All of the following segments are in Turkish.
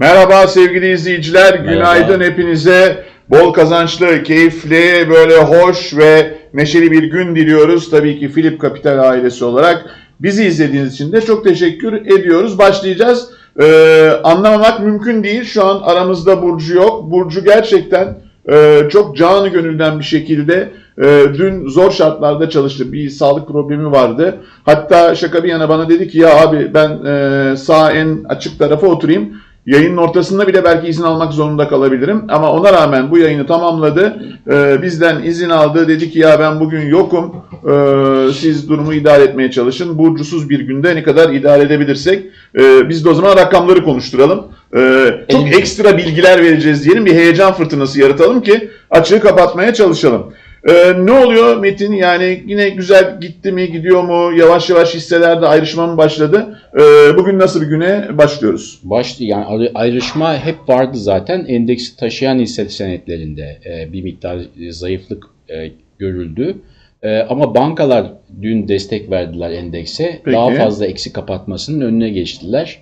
Merhaba sevgili izleyiciler, günaydın hepinize. Bol kazançlı, keyifli, böyle hoş ve neşeli bir gün diliyoruz. Tabii ki Philip Capital ailesi olarak bizi izlediğiniz için de çok teşekkür ediyoruz. Başlayacağız. Ee, anlamamak mümkün değil. Şu an aramızda Burcu yok. Burcu gerçekten e, çok canı gönülden bir şekilde e, dün zor şartlarda çalıştı. Bir sağlık problemi vardı. Hatta şaka bir yana bana dedi ki ya abi ben e, sağ en açık tarafa oturayım. Yayının ortasında bile belki izin almak zorunda kalabilirim. Ama ona rağmen bu yayını tamamladı. Ee, bizden izin aldı. Dedi ki ya ben bugün yokum. Ee, siz durumu idare etmeye çalışın. Burcusuz bir günde ne kadar idare edebilirsek. Ee, biz de o zaman rakamları konuşturalım. Ee, çok ekstra bilgiler vereceğiz diyelim. Bir heyecan fırtınası yaratalım ki açığı kapatmaya çalışalım. Ee, ne oluyor Metin? Yani yine güzel gitti mi, gidiyor mu? Yavaş yavaş hisselerde ayrışma mı başladı? Ee, bugün nasıl bir güne başlıyoruz? Başlı yani ayrı- ayrışma hep vardı zaten. Endeksi taşıyan hisse senetlerinde e, bir miktar zayıflık e, görüldü. E, ama bankalar dün destek verdiler endekse. Peki. Daha fazla eksi kapatmasının önüne geçtiler.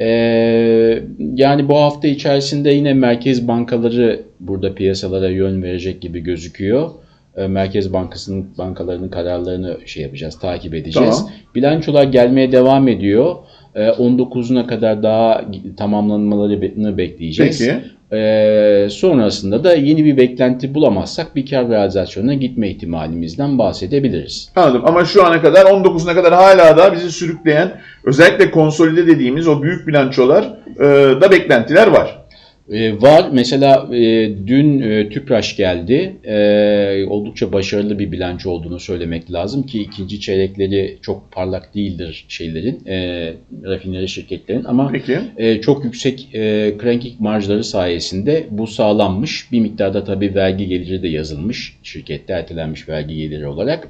E, yani bu hafta içerisinde yine merkez bankaları burada piyasalara yön verecek gibi gözüküyor. E, Merkez Bankası'nın bankalarının kararlarını şey yapacağız, takip edeceğiz. Tamam. Bilançolar gelmeye devam ediyor. Ee, 19'una kadar daha tamamlanmalarını bekleyeceğiz. Peki. Ee, sonrasında da yeni bir beklenti bulamazsak bir kar realizasyonuna gitme ihtimalimizden bahsedebiliriz. Anladım ama şu ana kadar 19'una kadar hala da bizi sürükleyen özellikle konsolide dediğimiz o büyük bilançolar e, da beklentiler var. Ee, var mesela e, dün e, Tüpraş geldi. Oldukça başarılı bir bilanço olduğunu söylemek lazım ki ikinci çeyrekleri çok parlak değildir şeylerin, e, rafineri şirketlerin ama Peki. e, çok yüksek e, cranking marjları sayesinde bu sağlanmış. Bir miktarda tabii vergi geliri de yazılmış şirkette ertelenmiş vergi geliri olarak.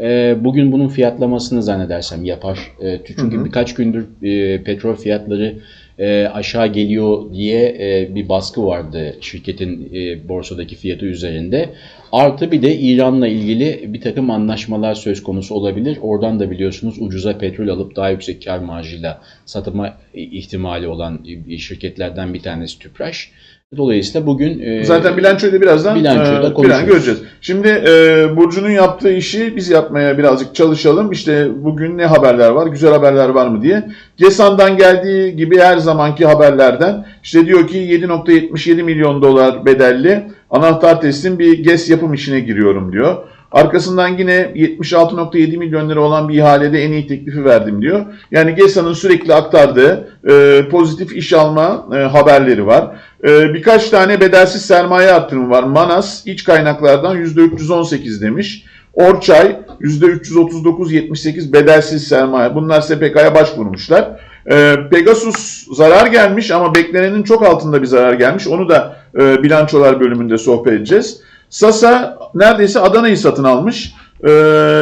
E, bugün bunun fiyatlamasını zannedersem yapar. E, çünkü Hı hı. birkaç gündür e, petrol fiyatları e, aşağı geliyor diye e, bir baskı vardı şirketin e, borsadaki fiyatı üzerinde. Artı bir de İran'la ilgili bir takım anlaşmalar söz konusu olabilir. Oradan da biliyorsunuz ucuza petrol alıp daha yüksek kar marjıyla satma ihtimali olan şirketlerden bir tanesi Tüpraş. Dolayısıyla bugün e, Zaten bilançoyu da birazdan bilançoyu da e, konuşuruz. göreceğiz. Şimdi e, Burcu'nun yaptığı işi biz yapmaya birazcık çalışalım. İşte bugün ne haberler var, güzel haberler var mı diye. GESAN'dan geldiği gibi her zamanki haberlerden işte diyor ki 7.77 milyon dolar bedelli anahtar teslim bir GES yapım işine giriyorum diyor. Arkasından yine 76.7 milyon lira olan bir ihalede en iyi teklifi verdim diyor. Yani GESA'nın sürekli aktardığı e, pozitif iş alma e, haberleri var. E, birkaç tane bedelsiz sermaye artırımı var. Manas iç kaynaklardan %318 demiş. Orçay %339.78 bedelsiz sermaye. Bunlar SPK'ya başvurmuşlar. E, Pegasus zarar gelmiş ama beklenenin çok altında bir zarar gelmiş. Onu da e, bilançolar bölümünde sohbet edeceğiz. Sasa neredeyse Adana'yı satın almış. E,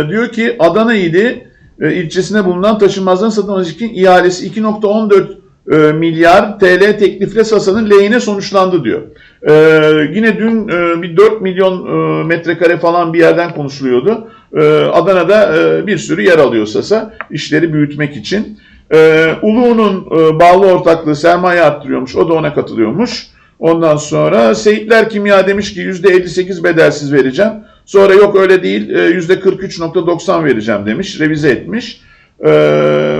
diyor ki Adana ili e, ilçesine bulunan taşınmazların satın almak için ihalesi 2.14 e, milyar TL teklifle Sasa'nın lehine sonuçlandı diyor. E, yine dün e, bir 4 milyon e, metrekare falan bir yerden konuşuluyordu. E, Adana'da e, bir sürü yer alıyor Sasa işleri büyütmek için. E, Uluğ'un e, bağlı ortaklığı sermaye arttırıyormuş. O da ona katılıyormuş. Ondan sonra Seyitler Kimya demiş ki %58 bedelsiz vereceğim. Sonra yok öyle değil e, %43.90 vereceğim demiş. Revize etmiş. E,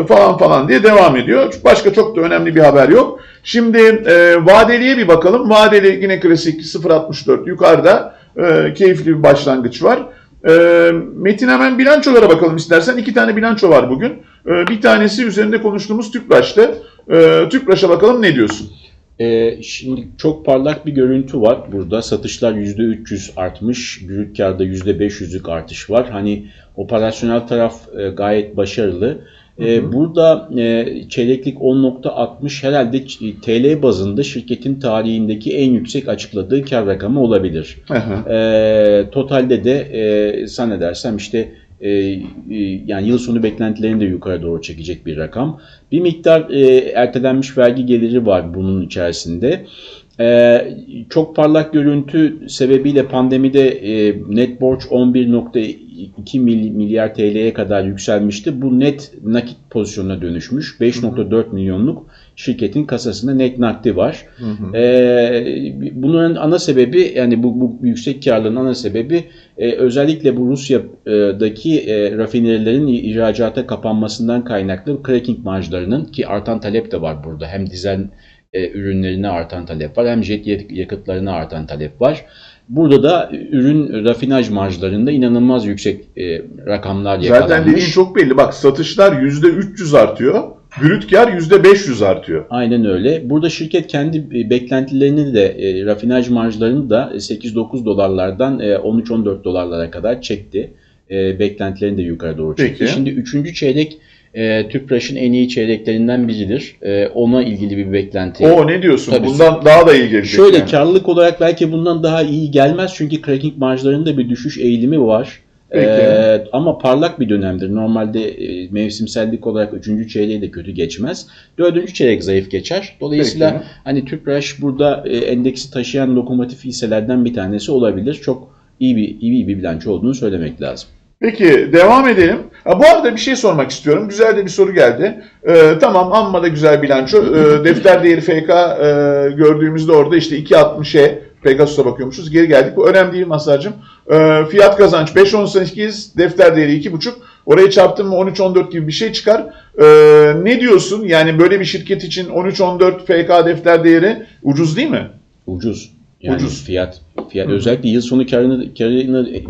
falan falan diye devam ediyor. Başka çok da önemli bir haber yok. Şimdi e, vadeliye bir bakalım. Vadeli yine klasik 0.64 yukarıda. E, keyifli bir başlangıç var. E, Metin hemen bilançolara bakalım istersen. İki tane bilanço var bugün. E, bir tanesi üzerinde konuştuğumuz Tüpraş'tı. E, Tüpraş'a bakalım ne diyorsun? Ee, şimdi çok parlak bir görüntü var burada. Satışlar %300 artmış. Brüt karda %500'lük artış var. Hani operasyonel taraf e, gayet başarılı. E, Burada e, çeyreklik 10.60 herhalde ç- TL bazında şirketin tarihindeki en yüksek açıkladığı kar rakamı olabilir. Hı hı. E, totalde de e, zannedersem işte e, e, yani yıl sonu beklentilerini de yukarı doğru çekecek bir rakam. Bir miktar e, ertelenmiş vergi geliri var bunun içerisinde. E, çok parlak görüntü sebebiyle pandemide e, net borç 11.2 mil- milyar TL'ye kadar yükselmişti. Bu net nakit pozisyonuna dönüşmüş. 5.4 milyonluk şirketin kasasında net nakdi var. Hı hı. Ee, bunun ana sebebi yani bu, bu yüksek karlılığın ana sebebi e, özellikle bu Rusya'daki e, rafinerilerin ihracata kapanmasından kaynaklı cracking marjlarının ki artan talep de var burada. Hem dizel e, ürünlerine artan talep var hem jet yak- yakıtlarına artan talep var. Burada da ürün rafinaj marjlarında inanılmaz yüksek e, rakamlar Zaten yakalanmış. dediğin çok belli. Bak satışlar %300 artıyor. Brüt kar %500 artıyor. Aynen öyle. Burada şirket kendi e, beklentilerini de e, rafinaj marjlarını da 8-9 dolarlardan e, 13-14 dolarlara kadar çekti. E, beklentilerini de yukarı doğru çekti. Peki. Şimdi 3. çeyrek e, Tüpraş'ın en iyi çeyreklerinden biridir. E, ona ilgili bir beklenti. O ne diyorsun? Tabii. Bundan daha da iyi gelecek. Şöyle yani. karlılık olarak belki bundan daha iyi gelmez çünkü cracking marjlarında bir düşüş eğilimi var. Peki. Ee, ama parlak bir dönemdir. Normalde e, mevsimsellik olarak 3. çeyreği de kötü geçmez. 4. çeyrek zayıf geçer. Dolayısıyla Peki. hani Tüpraş burada e, endeksi taşıyan lokomotif hisselerden bir tanesi olabilir. Çok iyi bir iyi bir bilanço olduğunu söylemek lazım. Peki devam edelim. Ha, bu arada bir şey sormak istiyorum. Güzel de bir soru geldi. Ee, tamam amma da güzel bilanço. Ee, defter değeri FK e, gördüğümüzde orada işte 2.60'e Pegasus'a bakıyormuşuz. Geri geldik. Bu önemli değil Masar'cığım. Ee, fiyat kazanç 5.18, defter değeri 2.5. Orayı çarptın mı 13-14 gibi bir şey çıkar. Ee, ne diyorsun? Yani böyle bir şirket için 13-14 FK defter değeri ucuz değil mi? Ucuz. Yani Ucuz. fiyat fiyat özellikle yıl sonu karını, karını e,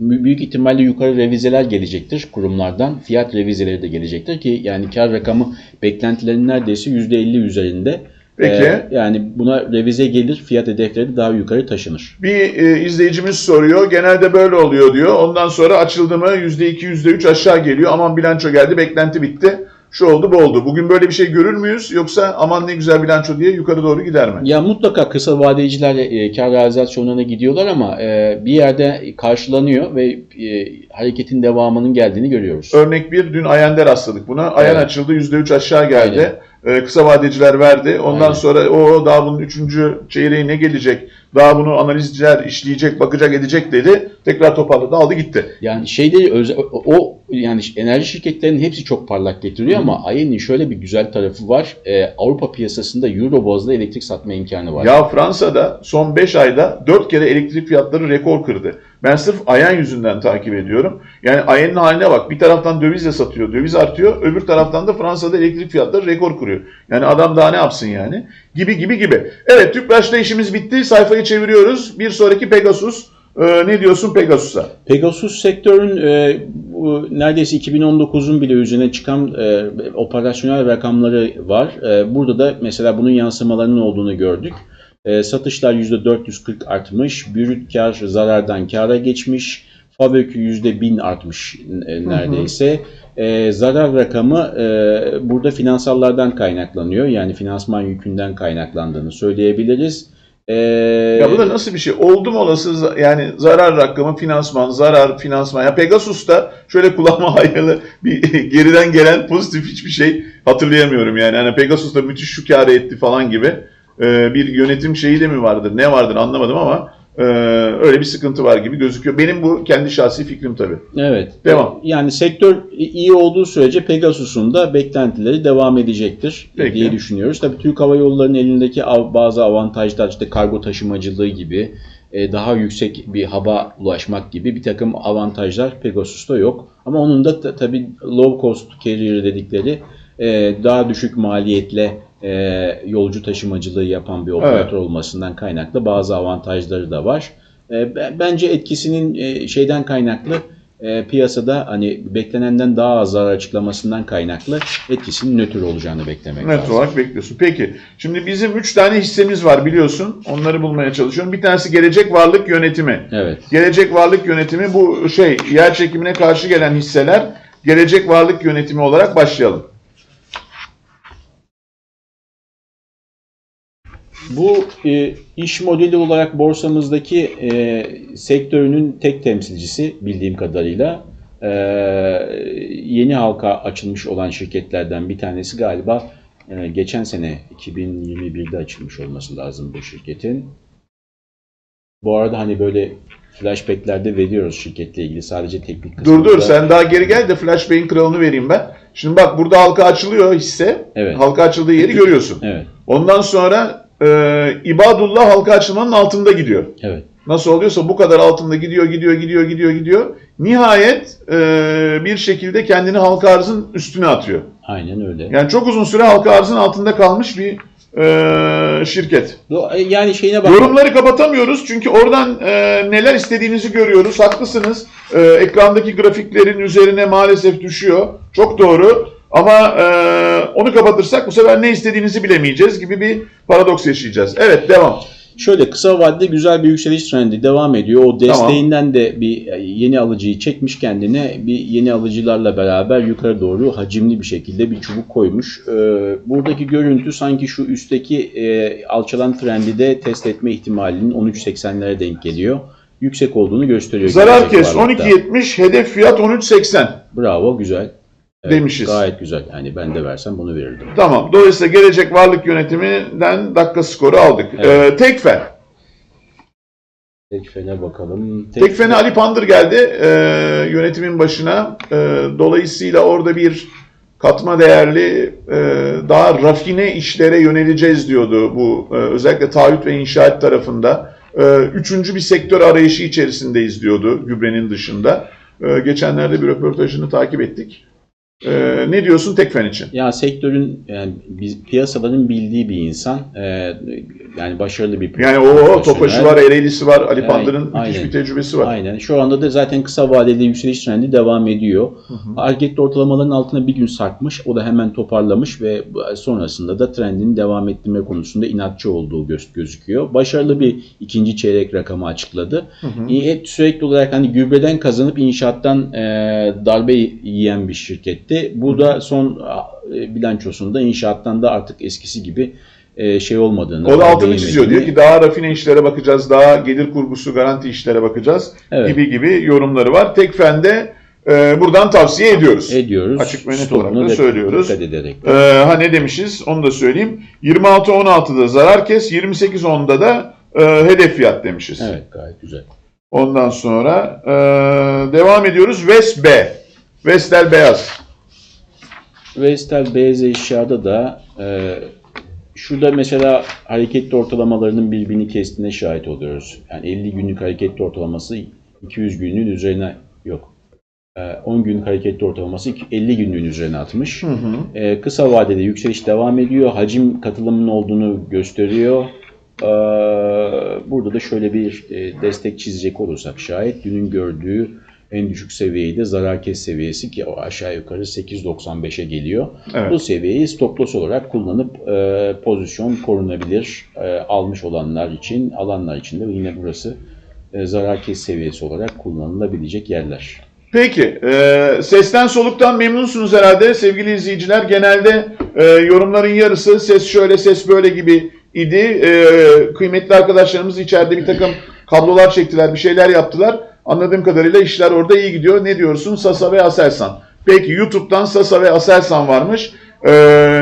büyük ihtimalle yukarı revizeler gelecektir kurumlardan. Fiyat revizeleri de gelecektir ki yani kar rakamı beklentilerin neredeyse %50 üzerinde. Peki. Ee, yani buna revize gelir, fiyat hedefleri daha yukarı taşınır. Bir e, izleyicimiz soruyor. Genelde böyle oluyor diyor. Ondan sonra açıldı mı %2, %3 aşağı geliyor. Aman bilanço geldi, beklenti bitti. Şu oldu, bu oldu. Bugün böyle bir şey görür müyüz? Yoksa aman ne güzel bilanço diye yukarı doğru gider mi? Ya mutlaka kısa vadeciler e, kar realizasyonlarına gidiyorlar ama e, bir yerde karşılanıyor ve e, hareketin devamının geldiğini görüyoruz. Örnek bir, dün Ayen'de rastladık buna. Ayen Evet. açıldı, %3 aşağı geldi. E, kısa vadeciler verdi. Ondan Aynen. sonra o daha bunun üçüncü çeyreği ne gelecek? Daha bunu analizciler işleyecek, bakacak, edecek dedi. Tekrar toparladı, aldı gitti. Yani şeyleri özel, o, yani enerji şirketlerinin hepsi çok parlak getiriyor ama Ayen'in şöyle bir güzel tarafı var. Ee, Avrupa piyasasında euro bazlı elektrik satma imkanı var. Ya Fransa'da son 5 ayda 4 kere elektrik fiyatları rekor kırdı. Ben sırf Ayen yüzünden takip ediyorum. Yani Ayen'in haline bak. Bir taraftan dövizle satıyor, döviz artıyor. Öbür taraftan da Fransa'da elektrik fiyatları rekor kırıyor. Yani adam daha ne yapsın yani? Gibi gibi gibi. Evet Tüpraş'ta işimiz bitti. Sayfayı çeviriyoruz. Bir sonraki Pegasus. Ee, ne diyorsun Pegasus'a? Pegasus sektörün e, bu, neredeyse 2019'un bile üzerine çıkan e, operasyonel rakamları var. E, burada da mesela bunun yansımalarının olduğunu gördük. E, satışlar %440 artmış, brüt kar zarardan kara geçmiş, fabrik %1000 artmış e, neredeyse. E, zarar rakamı e, burada finansallardan kaynaklanıyor. Yani finansman yükünden kaynaklandığını söyleyebiliriz. E, Ya bu da nasıl bir şey? Oldum olası yani zarar rakamı finansman, zarar finansman. Ya Pegasus'ta şöyle kulağıma hayırlı bir geriden gelen pozitif hiçbir şey hatırlayamıyorum yani. Hani Pegasus'ta müthiş şu kâr etti falan gibi e, bir yönetim şeyi de mi vardır? Ne vardır anlamadım ama e, öyle bir sıkıntı var gibi gözüküyor. Benim bu kendi şahsi fikrim tabii. Evet. Devam. Yani sektör iyi olduğu sürece Pegasus'un da beklentileri devam edecektir Peki. diye düşünüyoruz. Tabii Türk Hava Yolları'nın elindeki bazı avantajlar işte kargo taşımacılığı gibi e, daha yüksek bir haba ulaşmak gibi bir takım avantajlar Pegasus'ta yok. Ama onun da ta- tabii low cost carrier dedikleri e, daha düşük maliyetle e, yolcu taşımacılığı yapan bir operatör olmasından kaynaklı bazı avantajları da var. E, bence etkisinin e, şeyden kaynaklı e, piyasada hani beklenenden daha az zarar açıklamasından kaynaklı etkisinin nötr olacağını beklemek Net lazım. olarak bekliyorsun. Peki. Şimdi bizim 3 tane hissemiz var biliyorsun. Onları bulmaya çalışıyorum. Bir tanesi gelecek varlık yönetimi. Evet. Gelecek varlık yönetimi bu şey yer çekimine karşı gelen hisseler gelecek varlık yönetimi olarak başlayalım. Bu e, iş modeli olarak borsamızdaki e, sektörünün tek temsilcisi bildiğim kadarıyla e, yeni halka açılmış olan şirketlerden bir tanesi galiba e, geçen sene 2021'de açılmış olması lazım bu şirketin. Bu arada hani böyle flashbacklerde veriyoruz şirketle ilgili sadece teknik Dur dur kısmında. sen daha geri gel de Flashbay'in kralını vereyim ben. Şimdi bak burada halka açılıyor hisse. Evet. Halka açıldığı yeri görüyorsun. Evet. Ondan sonra e, İbadullah halka açılmanın altında gidiyor. Evet. Nasıl oluyorsa bu kadar altında gidiyor, gidiyor, gidiyor, gidiyor, gidiyor. Nihayet e, bir şekilde kendini halka arzın üstüne atıyor. Aynen öyle. Yani çok uzun süre halka arzın altında kalmış bir e, şirket. E, Yani şeyine bak. Yorumları kapatamıyoruz çünkü oradan e, neler istediğinizi görüyoruz. Haklısınız. E, ekrandaki grafiklerin üzerine maalesef düşüyor. Çok doğru. Ama e, onu kapatırsak bu sefer ne istediğinizi bilemeyeceğiz gibi bir paradoks yaşayacağız. Evet devam. Şöyle kısa vadede güzel bir yükseliş trendi devam ediyor. O desteğinden de bir e, yeni alıcıyı çekmiş kendine. Bir yeni alıcılarla beraber yukarı doğru hacimli bir şekilde bir çubuk koymuş. Ee, buradaki görüntü sanki şu üstteki e, alçalan trendi de test etme ihtimalinin 13.80'lere denk geliyor. Yüksek olduğunu gösteriyor. Zarar kes varlıkta. 12.70 hedef fiyat 13.80. Bravo güzel. Evet, Demişiz. Gayet güzel. Yani ben de versem bunu verirdim. Tamam. Dolayısıyla gelecek varlık yönetiminden dakika skoru aldık. Evet. E, Tekfen. Tekfen'e bakalım. Tekfen'e Ali Pandır geldi e, yönetimin başına. E, dolayısıyla orada bir katma değerli, e, daha rafine işlere yöneleceğiz diyordu bu e, özellikle taahhüt ve inşaat tarafında. E, üçüncü bir sektör arayışı içerisindeyiz diyordu gübrenin dışında. E, geçenlerde bir röportajını takip ettik. E, ne diyorsun Tekfen için? Ya sektörün yani biz piyasaların bildiği bir insan. Ee, yani başarılı bir Yani o. Topaş'ı var, Ereğlisi var, Ali Ay- Pandır'ın müthiş bir tecrübesi var. Aynen. Şu anda da zaten kısa vadeli yükseliş trendi devam ediyor. Hareketli ortalamaların altına bir gün sarkmış. O da hemen toparlamış ve sonrasında da trendini devam ettirme konusunda inatçı olduğu göz, gözüküyor. Başarılı bir ikinci çeyrek rakamı açıkladı. İyi, hep sürekli olarak hani gübreden kazanıp inşaattan e, darbe yiyen bir şirketti. Bu da son e, bilançosunda inşaattan da artık eskisi gibi e, şey olmadığını. O da altını çiziyor. Diyor ki daha rafine işlere bakacağız, daha gelir kurgusu, garanti işlere bakacağız Evet. gibi gibi yorumları var. Tekfen'de e, buradan tavsiye ediyoruz. ediyoruz. Açık ve net olarak da söylüyoruz. Ederek. E, ha ne demişiz onu da söyleyeyim. 26-16'da zarar kes, 28-10'da da e, hedef fiyat demişiz. Evet gayet güzel. Ondan sonra e, devam ediyoruz. B. Vestel Beyaz. Vestel beyaz eşyada da e, şurada mesela hareketli ortalamalarının birbirini kestiğine şahit oluyoruz. Yani 50 günlük hareketli ortalaması 200 günlüğün üzerine yok. E, 10 günlük hareketli ortalaması 50 günlüğün üzerine atmış. E, kısa vadede yükseliş devam ediyor. Hacim katılımının olduğunu gösteriyor. E, burada da şöyle bir e, destek çizecek olursak şayet dünün gördüğü en düşük seviyeyi de zarar kes seviyesi ki o aşağı yukarı 8.95'e geliyor. Evet. Bu seviyeyi stop loss olarak kullanıp e, pozisyon korunabilir. E, almış olanlar için, alanlar için de yine burası e, zarar kes seviyesi olarak kullanılabilecek yerler. Peki, e, sesten soluktan memnunsunuz herhalde sevgili izleyiciler. Genelde e, yorumların yarısı ses şöyle, ses böyle gibi idi. E, kıymetli arkadaşlarımız içeride bir takım kablolar çektiler, bir şeyler yaptılar. Anladığım kadarıyla işler orada iyi gidiyor. Ne diyorsun? Sasa ve Aselsan. Peki YouTube'dan Sasa ve Aselsan varmış. E,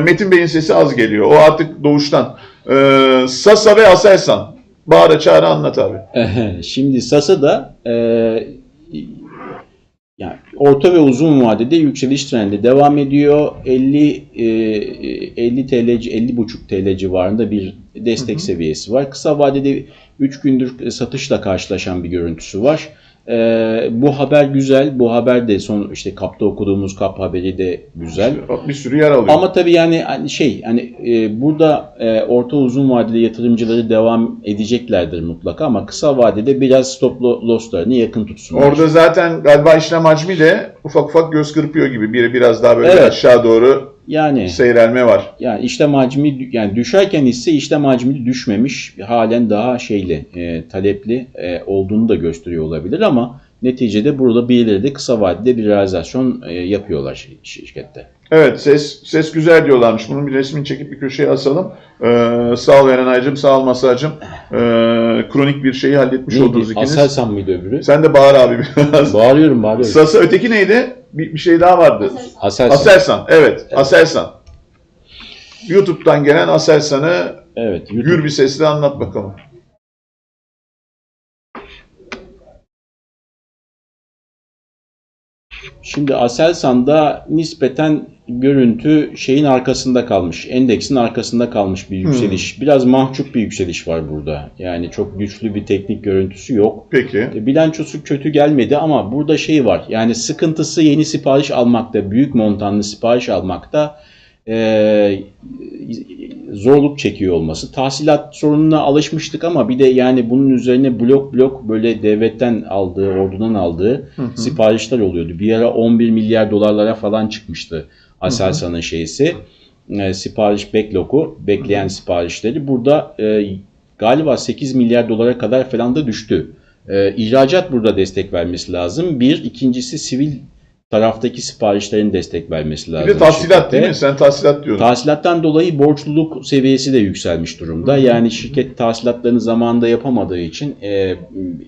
Metin Bey'in sesi az geliyor. O artık doğuştan. E, Sasa ve Aselsan. Bağıra çağıra anlat abi. Şimdi Sasa da e, yani orta ve uzun vadede yükseliş trendi devam ediyor. 50 e, 50 TL 50,5 TL civarında bir destek seviyesi var. Kısa vadede 3 gündür satışla karşılaşan bir görüntüsü var. E, bu haber güzel. Bu haber de son işte kapta okuduğumuz kap haberi de güzel. Bir sürü yer alıyor. Ama tabii yani hani şey hani e, burada e, orta uzun vadeli yatırımcıları devam edeceklerdir mutlaka ama kısa vadede biraz stop lo- losslarını yakın tutsunlar. Orada zaten galiba işlem hacmi de ufak ufak göz kırpıyor gibi. Biri biraz daha böyle Evet. aşağı doğru yani seyrelme var. yani işlem hacmi yani düşerken ise işlem hacmi düşmemiş halen daha şeyli e, talepli e, olduğunu da gösteriyor olabilir ama neticede burada birileri de kısa vadede bir realizasyon e, yapıyorlar şir- şirkette. Evet ses ses güzel diyorlarmış. Bunun bir resmini çekip bir köşeye asalım. Ee, sağ ol Erenay'cığım, sağ ol Masacığım. Ee, kronik bir şeyi halletmiş oldunuz Neydi? ikiniz. Aselsan mıydı öbürü? Sen de bağır abi biraz. Bağırıyorum bağırıyorum. Sasa öteki neydi? Bir, bir şey daha vardı. Aselsan. Aselsan. Evet, Aselsan. YouTube'dan gelen Aselsan'ı Evet. YouTube- gür bir sesle anlat bakalım. Şimdi Aselsan'da nispeten görüntü şeyin arkasında kalmış. Endeksin arkasında kalmış bir yükseliş. Biraz mahcup bir yükseliş var burada. Yani çok güçlü bir teknik görüntüsü yok. Peki. E, Bilançosu kötü gelmedi ama burada şey var. Yani sıkıntısı yeni sipariş almakta, büyük montanlı sipariş almakta e, zorluk çekiyor olması. Tahsilat sorununa alışmıştık ama bir de yani bunun üzerine blok blok böyle devletten aldığı, ordudan aldığı siparişler oluyordu. Bir ara 11 milyar dolarlara falan çıkmıştı Aselsan'ın şeysi. E, sipariş backlog'u, bekleyen siparişleri. Burada e, galiba 8 milyar dolara kadar falan da düştü. E, ihracat burada destek vermesi lazım. Bir, ikincisi sivil taraftaki siparişlerin destek vermesi lazım. Bir de tahsilat şirkete. değil mi? Sen tahsilat diyordun. Tahsilattan dolayı borçluluk seviyesi de yükselmiş durumda. Yani şirket tahsilatlarını zamanında yapamadığı için e,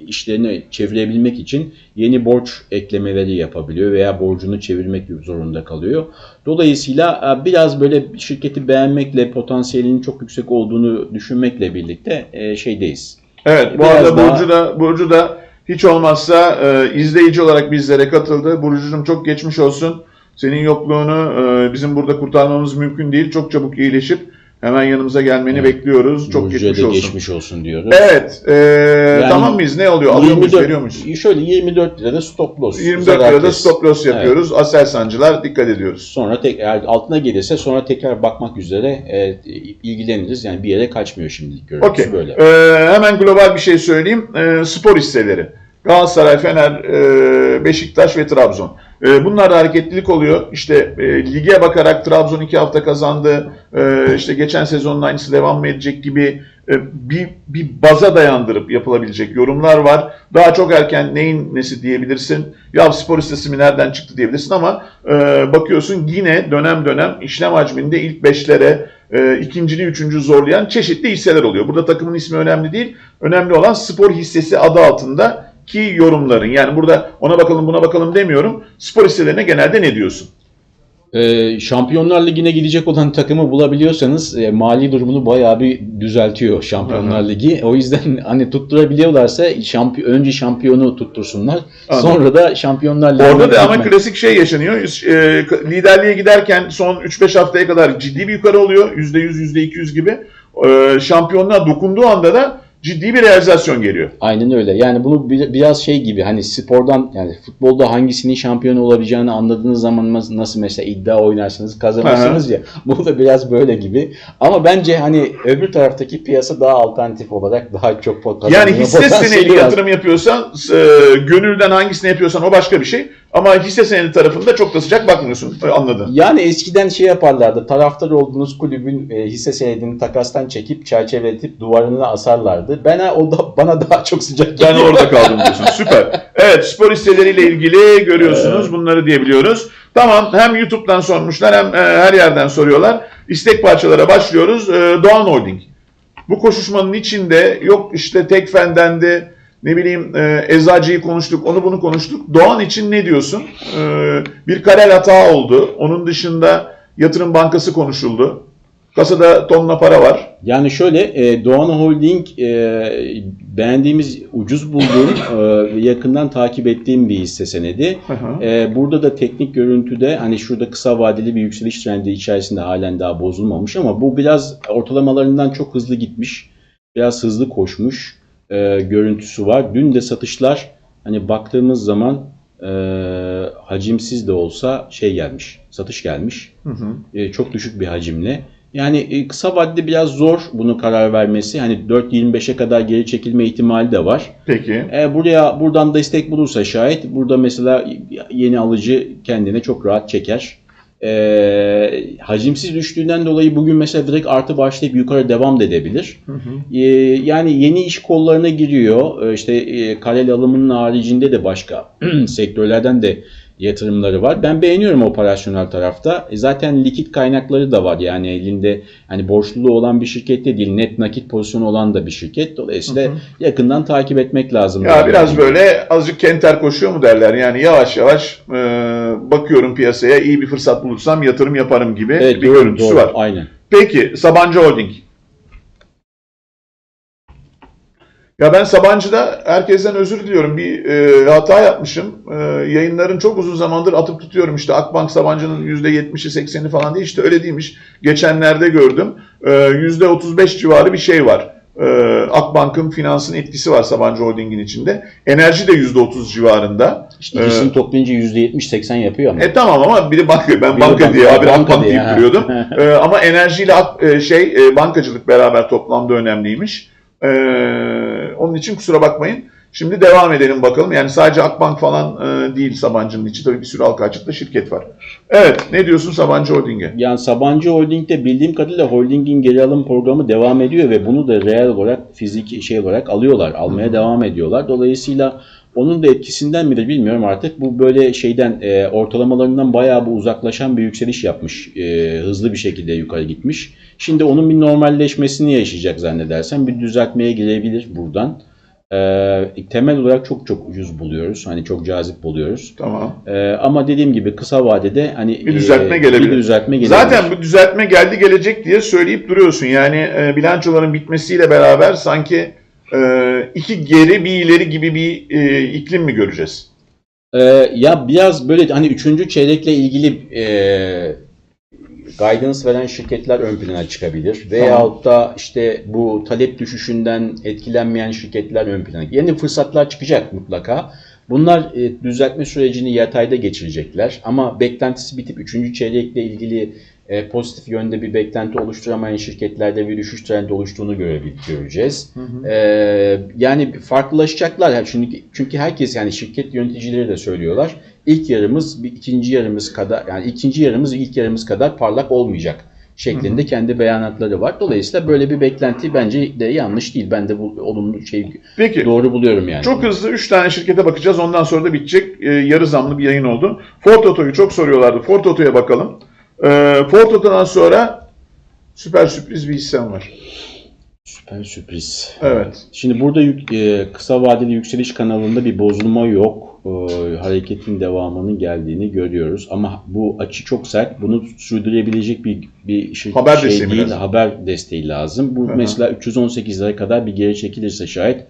işlerini çevirebilmek için yeni borç eklemeleri yapabiliyor veya borcunu çevirmek zorunda kalıyor. Dolayısıyla e, biraz böyle şirketi beğenmekle potansiyelinin çok yüksek olduğunu düşünmekle birlikte e, şeydeyiz. Evet, bu Biraz arada daha- Burcu da Burcu da hiç olmazsa e, izleyici olarak bizlere katıldı. Burcucuğum çok geçmiş olsun. Senin yokluğunu e, bizim burada kurtarmamız mümkün değil. Çok çabuk iyileşip hemen yanımıza gelmeni bekliyoruz. Çok Burcu'ya geçmiş da olsun. geçmiş olsun diyoruz. Evet, e, tamam mıyız? Ne oluyor? Alıyor muyuz, 24 veriyor muyuz? Şöyle 24 lirada stop loss. 24 zarar lirada stop loss yapıyoruz. Aselsancılar dikkat ediyoruz. Sonra tek, eğer altına gelirse sonra tekrar bakmak üzere e, ilgileniriz. Yani bir yere kaçmıyor şimdilik görüntüsü Okey. böyle. Ee, hemen global bir şey söyleyeyim. Ee, spor hisseleri. Galatasaray, Fener, e, Beşiktaş ve Trabzon. E, bunlarda hareketlilik oluyor. İşte e, lige bakarak Trabzon iki hafta kazandı. İşte geçen sezonun aynısı devam mı edecek gibi bir, bir baza dayandırıp yapılabilecek yorumlar var. Daha çok erken neyin nesi diyebilirsin. Ya spor hissesi mi nereden çıktı diyebilirsin ama bakıyorsun yine dönem dönem işlem hacminde ilk beşlere e, ikincili, üçüncü zorlayan çeşitli hisseler oluyor. Burada takımın ismi önemli değil. Önemli olan spor hissesi adı altında ki yorumların. Yani burada ona bakalım buna bakalım demiyorum. Spor hisselerine genelde ne diyorsun? E, Şampiyonlar Ligi'ne gidecek olan takımı bulabiliyorsanız e, mali durumunu bayağı bir düzeltiyor Şampiyonlar Ligi. O yüzden hani tutturabiliyorlarsa şampi önce şampiyonu tuttursunlar. Anladım. Sonra da Şampiyonlar Ligi'ne Orada da ama klasik şey yaşanıyor. E, liderliğe giderken son 3-5 haftaya kadar ciddi bir yukarı oluyor. %100, %200 gibi. E, şampiyonluğa dokunduğu anda da ciddi bir realizasyon geliyor. Aynen öyle. Yani bunu bir- biraz şey gibi hani spordan yani futbolda hangisinin şampiyon olabileceğini anladığınız zaman nas- nasıl mesela iddia oynarsınız kazanırsınız ya. Bu da biraz böyle gibi. Ama bence hani öbür taraftaki piyasa daha alternatif olarak daha çok pot Yani hisse senedi yatırım yapıyorsan e, gönülden hangisini yapıyorsan o başka bir şey. Ama hisse senedi tarafında çok da sıcak bakmıyorsun. Anladın. Yani eskiden şey yaparlardı. Taraftar olduğunuz kulübün e, hisse senedini takastan çekip çerçeveletip duvarına asarlardı. Ben o da bana daha çok sıcak Ben geliyor. orada kaldım diyorsun. Süper. Evet spor hisseleriyle ilgili görüyorsunuz bunları diyebiliyoruz. Tamam hem YouTube'dan sormuşlar hem e, her yerden soruyorlar. İstek parçalara başlıyoruz. E, Doğan Holding. Bu koşuşmanın içinde yok işte Tekfen'den de ne bileyim e, Eczacı'yı konuştuk, onu bunu konuştuk. Doğan için ne diyorsun? E, bir karel hata oldu. Onun dışında yatırım bankası konuşuldu. Kasada tonla para var. Yani şöyle e, Doğan Holding e, beğendiğimiz, ucuz bulduğum, e, yakından takip ettiğim bir hisse senedi. E, burada da teknik görüntüde hani şurada kısa vadeli bir yükseliş trendi içerisinde halen daha bozulmamış ama bu biraz ortalamalarından çok hızlı gitmiş. Biraz hızlı koşmuş e, görüntüsü var. Dün de satışlar hani baktığımız zaman e, hacimsiz de olsa şey gelmiş, satış gelmiş. Hı hı. E, çok düşük bir hacimle. Yani e, kısa vadede biraz zor bunu karar vermesi. Hani 4.25'e kadar geri çekilme ihtimali de var. Peki. E, buraya buradan destek bulursa şayet burada mesela yeni alıcı kendine çok rahat çeker. E, hacimsiz düştüğünden dolayı bugün mesela direkt artı başlayıp yukarı devam da edebilir. Hı hı. E, yani yeni iş kollarına giriyor. E, işte e, kareli alımının haricinde de başka sektörlerden de yatırımları var. Ben beğeniyorum operasyonel tarafta. E, zaten likit kaynakları da var. Yani elinde hani borçluluğu olan bir şirket de değil. Net nakit pozisyonu olan da bir şirket. Dolayısıyla Hı hı. yakından takip etmek lazım. Ya biraz böyle azıcık kenter koşuyor mu derler. Yani yavaş yavaş e, bakıyorum piyasaya iyi bir fırsat bulursam yatırım yaparım gibi Evet, bir doğru, görüntüsü doğru. var. Aynen. Peki Sabancı Holding. Ya ben Sabancı'da herkesten özür diliyorum. Bir e, hata yapmışım. E, yayınların çok uzun zamandır atıp tutuyorum. İşte Akbank Sabancı'nın %70'i 80'i falan değil. İşte öyle değilmiş. Geçenlerde gördüm. E, %35 civarı bir şey var. E, Akbank'ın finansın etkisi var Sabancı Holding'in içinde. Enerji de %30 civarında. İşte ikisini toplayınca %70-80 yapıyor ama. E tamam ama biri banka, ben Biri banka banka- diye abi banka Akbank diye, deyip duruyordum. E, ama enerjiyle ak- e, şey e, bankacılık beraber toplamda önemliymiş. E, onun için kusura bakmayın. Şimdi devam edelim bakalım. Yani sadece Akbank falan e, değil Sabancı'nın içi. Tabii bir sürü halka açıkta şirket var. Evet. Ne diyorsun Sabancı Holding'e? Yani Sabancı Holding'de bildiğim kadarıyla holdingin geri alım programı devam ediyor ve bunu da reel olarak fiziki şey olarak alıyorlar. Almaya devam ediyorlar. Dolayısıyla onun da etkisinden midir bilmiyorum artık. Bu böyle şeyden e, ortalamalarından bayağı bu uzaklaşan bir yükseliş yapmış. E, hızlı bir şekilde yukarı gitmiş. Şimdi onun bir normalleşmesini yaşayacak zannedersem. Bir düzeltmeye girebilir buradan. E, temel olarak çok çok ucuz buluyoruz. Hani çok cazip buluyoruz. Tamam. E, ama dediğim gibi kısa vadede hani Bir düzeltme e, gelebilir. Bir düzeltme gelebilir. Zaten bu düzeltme geldi gelecek diye söyleyip duruyorsun. Yani e, bilançoların bitmesiyle beraber sanki e, iki geri bir ileri gibi bir e, iklim mi göreceğiz? Ee, ya biraz böyle hani üçüncü çeyrekle ilgili e, guidance veren şirketler ön plana çıkabilir. Veyahut da işte bu talep düşüşünden etkilenmeyen şirketler ön plana. Yeni fırsatlar çıkacak mutlaka. Bunlar e, düzeltme sürecini yatayda geçirecekler. Ama beklentisi bitip üçüncü çeyrekle ilgili e, pozitif yönde bir beklenti oluşturamayan şirketlerde bir düşüş trendi oluştuğunu göreceğiz. Ee, yani farklılaşacaklar. Yani Çünkü, çünkü herkes yani şirket yöneticileri de söylüyorlar. İlk yarımız bir ikinci yarımız kadar yani ikinci yarımız ilk yarımız kadar parlak olmayacak şeklinde kendi beyanatları var. Dolayısıyla böyle bir beklenti bence de yanlış değil. Ben de bu olumlu şey Peki. doğru buluyorum yani. Çok hızlı 3 tane şirkete bakacağız. Ondan sonra da bitecek. E, yarı zamlı bir yayın oldu. Ford Oto'yu çok soruyorlardı. Ford Oto'ya bakalım. E, Ford Oto'dan sonra süper sürpriz bir hissem var. Süper sürpriz. Evet. Şimdi burada yük- e, kısa vadeli yükseliş kanalında bir bozulma yok. E, hareketin devamının geldiğini görüyoruz. Ama bu açı çok sert. Bunu sürdürebilecek bir, bir şey, Haber şey desteği değil. lazım? Haber desteği lazım. Bu Hı hı. mesela 318'lere kadar bir geri çekilirse şayet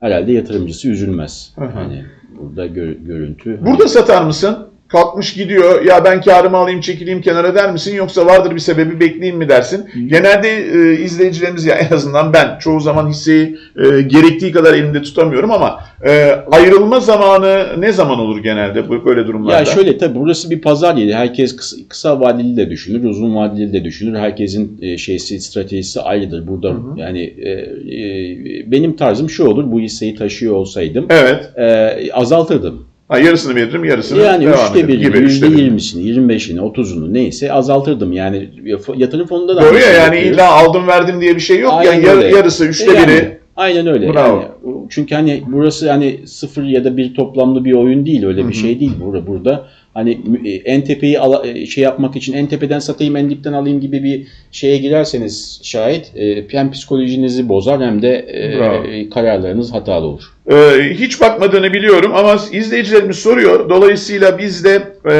herhalde yatırımcısı üzülmez. Hı hı. Hani burada gör- görüntü. Burada satar mısın? Kalkmış gidiyor. Ya ben karımı alayım çekileyim kenara der misin? Yoksa vardır bir sebebi bekleyeyim mi dersin? Genelde e, izleyicilerimiz ya en azından ben çoğu zaman hisseyi e, gerektiği kadar elimde tutamıyorum ama e, ayrılma zamanı ne zaman olur genelde böyle durumlarda? Ya şöyle tabii burası bir pazar yeri. Herkes kısa, kısa vadeli de düşünür, uzun vadeli de düşünür. Herkesin e, şeysi, stratejisi ayrıdır. Burada yani e, e, benim tarzım şu olur. Bu hisseyi taşıyor olsaydım Evet. e, azaltırdım. Ha, yarısını veririm, yarısını Yani devam üçte ederim birini, yüzde üçte biri. yirmisini, yirmi beşini, otuzunu neyse azaltırdım. Yani yatırım fonunda da Doğru ya şeyi yani illa aldım verdim diye bir şey yok. Aynen yani yar- yarısı, üçte Yani, biri. Aynen öyle. Bravo. Yani, çünkü hani burası hani sıfır ya da bir toplamlı bir oyun değil. Öyle bir şey değil burada. Burada hani e, en tepeyi ala- e, şey yapmak için en tepeden satayım en dipten alayım gibi bir şeye girerseniz şayet e, hem psikolojinizi bozar hem de e, Bravo. kararlarınız hatalı olur. Ee, hiç bakmadığını biliyorum ama izleyicilerimiz soruyor. Dolayısıyla biz de e,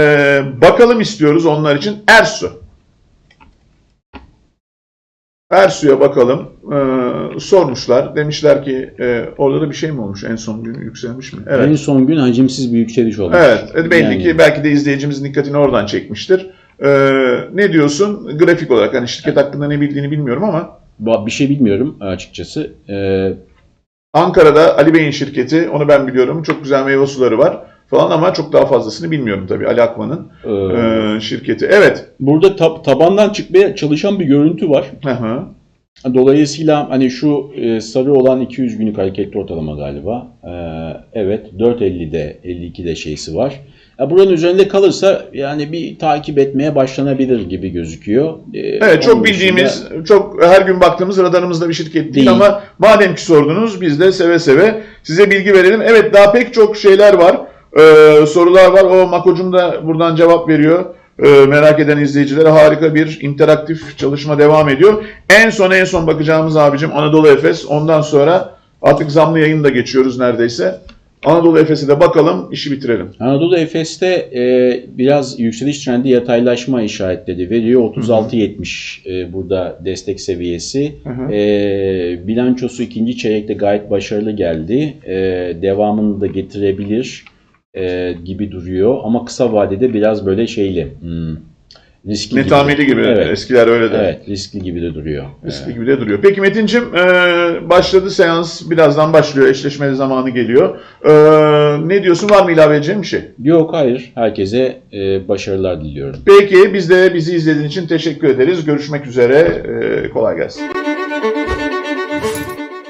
bakalım istiyoruz onlar için. Ersu. Ersu'ya bakalım. Ee, sormuşlar. Demişler ki e, orada da bir şey mi olmuş? En son gün yükselmiş mi? Evet. En son gün hacimsiz bir yükseliş olmuş. Evet. e, Belli Yani- ki belki de izleyicimizin dikkatini oradan çekmiştir. Ee, ne diyorsun? Grafik olarak hani şirket hakkında ne bildiğini bilmiyorum ama Bir şey bilmiyorum açıkçası. Ee, Ankara'da Ali Bey'in şirketi onu ben biliyorum. Çok güzel meyve suları var falan ama çok daha fazlasını bilmiyorum tabii Ali Akman'ın e, e, şirketi. Evet. burada tab- tabandan çıkmaya çalışan bir görüntü var. Hı hı. Dolayısıyla hani şu e, sarı olan 200 günlük hareketli ortalama galiba. E, evet 4.50'de 52'de şeysi var. Ya buranın üzerinde kalırsa yani bir takip etmeye başlanabilir gibi gözüküyor. E, Evet çok dışında- bildiğimiz, çok her gün baktığımız radarımızda bir şirket değil, Değil. ama madem ki sordunuz biz de seve seve size bilgi verelim. Evet daha pek çok şeyler var. Ee, sorular var. O Makocum da buradan cevap veriyor. Ee, merak eden izleyicilere harika bir interaktif çalışma devam ediyor. En son en son bakacağımız abicim Anadolu Efes. Ondan sonra artık zamlı yayın da geçiyoruz neredeyse. Anadolu Efes'e de bakalım, işi bitirelim. Anadolu Efes'te e, biraz yükseliş trendi yataylaşma işaretleri veriyor. 36.70 e, burada destek seviyesi. Hı hı. E, bilançosu ikinci çeyrekte gayet başarılı geldi. E, devamını da getirebilir e, gibi duruyor. Ama kısa vadede biraz böyle şeyli. Hmm, riskli Netameli gibi. Evet. Eskiler öyle de. Evet, riskli gibi de duruyor. Riskli gibi de duruyor. Peki Metin'cim e, başladı seans. Birazdan başlıyor. Eşleşmeli zamanı geliyor. E, ne diyorsun? Var mı ilave edeceğin bir şey? Yok hayır. Herkese e, başarılar diliyorum. Peki biz de bizi izlediğin için teşekkür ederiz. Görüşmek üzere. E, kolay gelsin.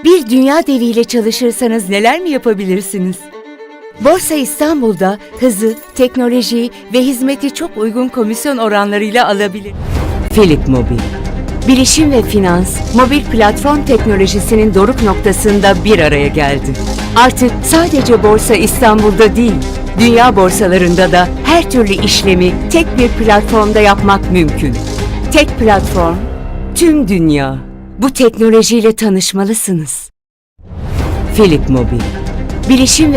Bir dünya deviyle çalışırsanız neler mi yapabilirsiniz? Borsa İstanbul'da hızı, teknolojiyi ve hizmeti çok uygun komisyon oranlarıyla alabilir. Philip Mobil Bilişim ve finans, mobil platform teknolojisinin doruk noktasında bir araya geldi. Artık sadece Borsa İstanbul'da değil, dünya borsalarında da her türlü işlemi tek bir platformda yapmak mümkün. Tek platform, tüm dünya. Bu teknolojiyle tanışmalısınız. Philip Mobil Bilişim ve